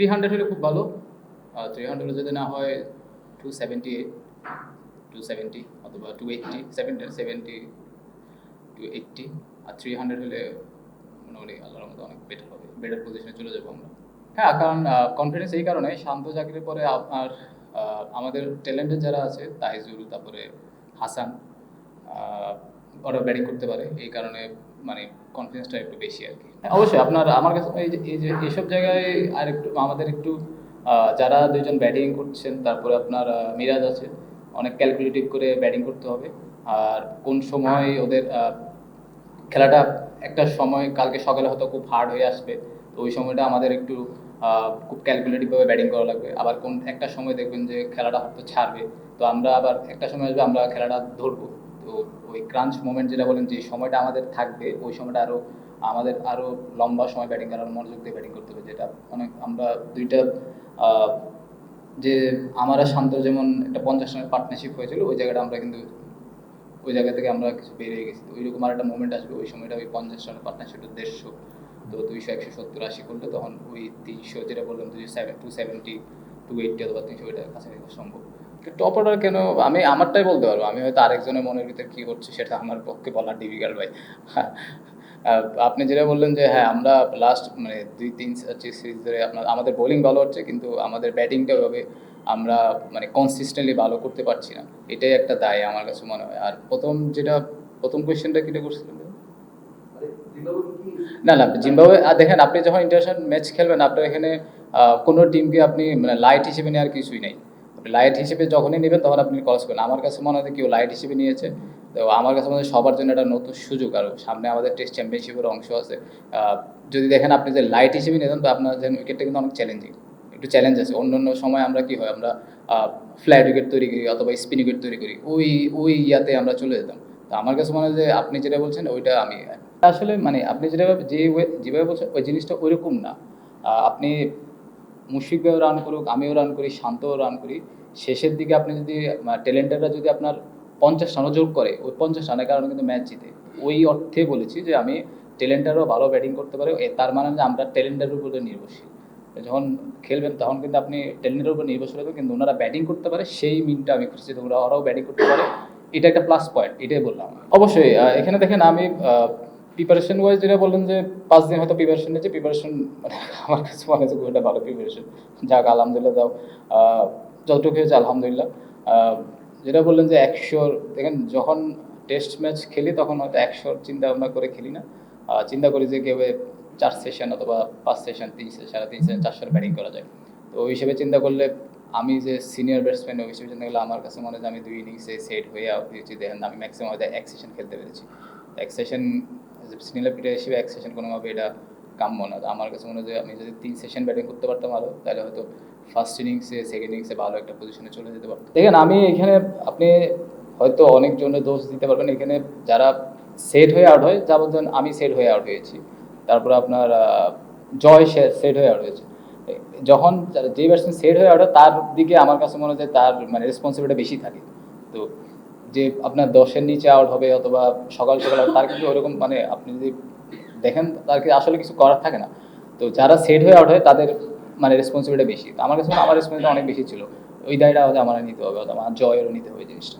Three hundred হলে খুব ভালো। আর থ্রি হান্ড্রেড যদি না হয় two seventy eight two seventy অথবা two eighty seventy seventy two eighty আর থ্রি হান্ড্রেড হলে মনে মোটামুটি আল্লাহর মতো অনেক বেটার হবে বেটার পজিশনে চলে যাব আমরা। হ্যাঁ কারণ কনফিডেন্স এই কারণে শান্ত চাকরির পরে আপনার আমাদের ট্যালেন্টেড যারা আছে, তাইজুল, তারপরে হাসান ওরা ব্যাটিং করতে পারে। এই কারণে মানে কনফিডেন্সটা একটু বেশি আর কি। হ্যাঁ, অবশ্যই আপনার আমার কাছে এই যে এই যে এইসব জায়গায় আর একটু আমাদের একটু যারা দুজন ব্যাটিং করছেন তারপরে আপনার মিরাজ আছে অনেক ক্যালকুলেটিভ করে ব্যাটিং করতে হবে। আর কোন সময় ওদের খেলাটা একটা সময় কালকে সকালে হয়তো খুব হার্ড হয়ে আসবে তো ওই সময়টা আমাদের একটু খুব ক্যালকুলেটিভভাবে ব্যাটিং করা লাগবে। আবার কোন একটা সময় দেখবেন যে খেলাটা হয়তো ছাড়বে তো আমরা আবার একটা সময় আসবে আমরা খেলাটা ধরবো। ওই ক্রাঞ্চ মোমেন্ট যেটা বলেন যে সময়টা আমাদের থাকবে, ওই সময়টা আরও আমাদের আরও লম্বা সময় ব্যাটিং করার মনোযোগ দিয়ে ব্যাটিং করতে হবে। যেটা অনেক আমরা দুইটা যে আমার শান্ত যেমন একটা পঞ্চাশ রানের পার্টনারশিপ হয়েছিল, ওই জায়গাটা আমরা কিন্তু ওই জায়গা থেকে আমরা কিছু বেরিয়ে গেছি। তো ওইরকম আর একটা মুভমেন্ট আসবে, ওই সময়টা ওই পঞ্চাশ রানের পার্টনারশিপটা দেড়শো। তো দুইশো, একশো সত্তর, আশি করলে তখন ওই তিনশো, যেটা বললাম, দুইশো seven two seventy two eighty অথবা তিনশো, ওইটার কাছাকাছি সম্ভব। টপ অর্ডার কেন? আমি, আমারটাই বলতে পারব। আমি হয়তো আরেকজনের মনের ভিতরে কী হচ্ছে সেটা আমার পক্ষে বলার ডিফিকাল্ট ভাই। আপনি যেটা বললেন যে হ্যাঁ আমরা লাস্ট মানে দুই, তিন সিরিজ ধরে আপনার, আমাদের বোলিং ভালো হচ্ছে, কিন্তু আমাদের ব্যাটিংটা ওইভাবে আমরা মানে কনসিস্টেন্টলি ভালো করতে পারছি না। এটাই একটা দায় আমার কাছে মনে হয়। আর প্রথম যেটা, প্রথম কোয়েশ্চেনটা কিটা করছিলেন না না, জিম্বাবুয়ে দেখেন, আপনি যখন ইন্টারন্যাশনাল ম্যাচ খেলবেন, আপনার এখানে কোনো টিমকে আপনি মানে লাইট হিসেবে নেওয়ার কিছুই নেই। আপনি লাইট হিসেবে যখনই নেবেন তখন আপনি ক্রস করেন। আমার কাছে মনে হয় কেউ লাইট হিসেবে নিয়েছে। তো আমার কাছে মনে হয় সবার জন্য একটা নতুন সুযোগ। আর সামনে আমাদের টেস্ট চ্যাম্পিয়নশিপের অংশ আছে। যদি দেখেন আপনি যে লাইট হিসেবে নিতেন তো আপনার যেন উইকেটটা কিন্তু অনেক চ্যালেঞ্জিং একটু চ্যালেঞ্জ আছে। অন্য অন্য সময় আমরা কি হয় আমরা ফ্ল্যাট উইকেট তৈরি করি অথবা স্পিন উইকেট তৈরি করি। ওই ওই ইয়াতে আমরা চলে যেতাম। তো আমার কাছে মনে হয় যে আপনি যেটা বলছেন ওইটা আমি আসলে মানে আপনি যেটা যে যেভাবে বলছেন ওই জিনিসটা ওইরকম না। আহ, মুশফিকভাবে রান করুক, আমিও রান করি, শান্তও রান করি। শেষের দিকে আপনি যদি ট্যালেন্টাররা যদি আপনার পঞ্চাশ রানও যোগ করে, ওই পঞ্চাশ রানের কারণে কিন্তু ম্যাচ জিতে। ওই অর্থে বলেছি যে আমি ট্যালেন্টারও ভালো ব্যাটিং করতে পারে তার মানে যে আমরা ট্যালেন্টের উপরে নির্ভরশীল। যখন খেলবেন, তখন কিন্তু আপনি ট্যালেন্টের উপর নির্ভরশীল হবে কিন্তু ওনারা ব্যাটিং করতে পারে, সেই মিনটা আমি খুঁজছি, তোমরা ওরাও ব্যাটিং করতে পারে। এটা একটা প্লাস পয়েন্ট এটাই বললাম। অবশ্যই এখানে দেখেন আমি প্রিপারেশন ওয়াইজ যেটা বললেন যে পাঁচ দিন হয়তো প্রিপারেশন নিয়েছে প্রিপারেশন মানে আমার কাছে মনে হচ্ছে খুব একটা ভালো প্রিপারেশন যাক, আলহামদুলিল্লাহ দাও। যতটুকু হয়েছে, আলহামদুলিল্লাহ। যেটা বললেন যে একশোর, দেখেন, যখন টেস্ট ম্যাচ খেলি, তখন হয়তো একশোর চিন্তা ভাবনা করে খেলি না। চিন্তা করি যে কেউ চার সেশন অথবা পাঁচ সেশন তিন সেশন তিন সেশন চারশোর ব্যাটিং করা যায়। তো ওই হিসেবে চিন্তা করলে আমি যে সিনিয়র ব্যাটসম্যান ওই হিসেবে চিন্তা করলে আমার কাছে মনে হয় আমি দুই ইনিংসে সেট হয়ে হয়েছি। দেখেন, আমি ম্যাক্সিমাম হয়তো এক সেশন খেলতে পেরেছি। এক সেশন সিনিয়র প্লেয়ার হিসেবে এক সেশন কোনোভাবে এটা কাম্য না। আমার কাছে মনে হয় আমি যদি তিন সেশন ব্যাটিং করতে পারতাম আরও তাহলে হয়তো ফার্স্ট ইনিংসে সেকেন্ড ইনিংসে ভালো একটা পজিশনে চলে যেতে পারতাম। দেখেন, আমি এখানে আপনি হয়তো অনেকজনের দোষ দিতে পারবেন। এখানে যারা সেট হয়ে আউট হয়, যেমন আমি সেট হয়ে আউট হয়েছি, তারপরে আপনার জয় সেট হয়ে আউট হয়েছে। যখন যে ব্যাটসম্যান সেট হয়ে আউট হয়, তার দিকে আমার কাছে মনে হয় যে তার মানে রেসপন্সিবিলিটি বেশি থাকে। তো যে আপনার দশের নিচে আউট হবে অথবা সকাল সকাল তার কিন্তু ওরকম মানে আপনি যদি দেখেন, তার কিন্তু আসলে কিছু করার থাকে না। তো যারা সেট হয়ে আউট হয়, তাদের মানে রেসপন্সিবিলিটি বেশি। আমার কাছে আমার রেসপন্সিবিলিটি অনেক বেশি ছিল। ওই দায়টা হয়তো আমার নিতে হবে, অথবা আমার জয়েরও নিতে হবে জিনিসটা।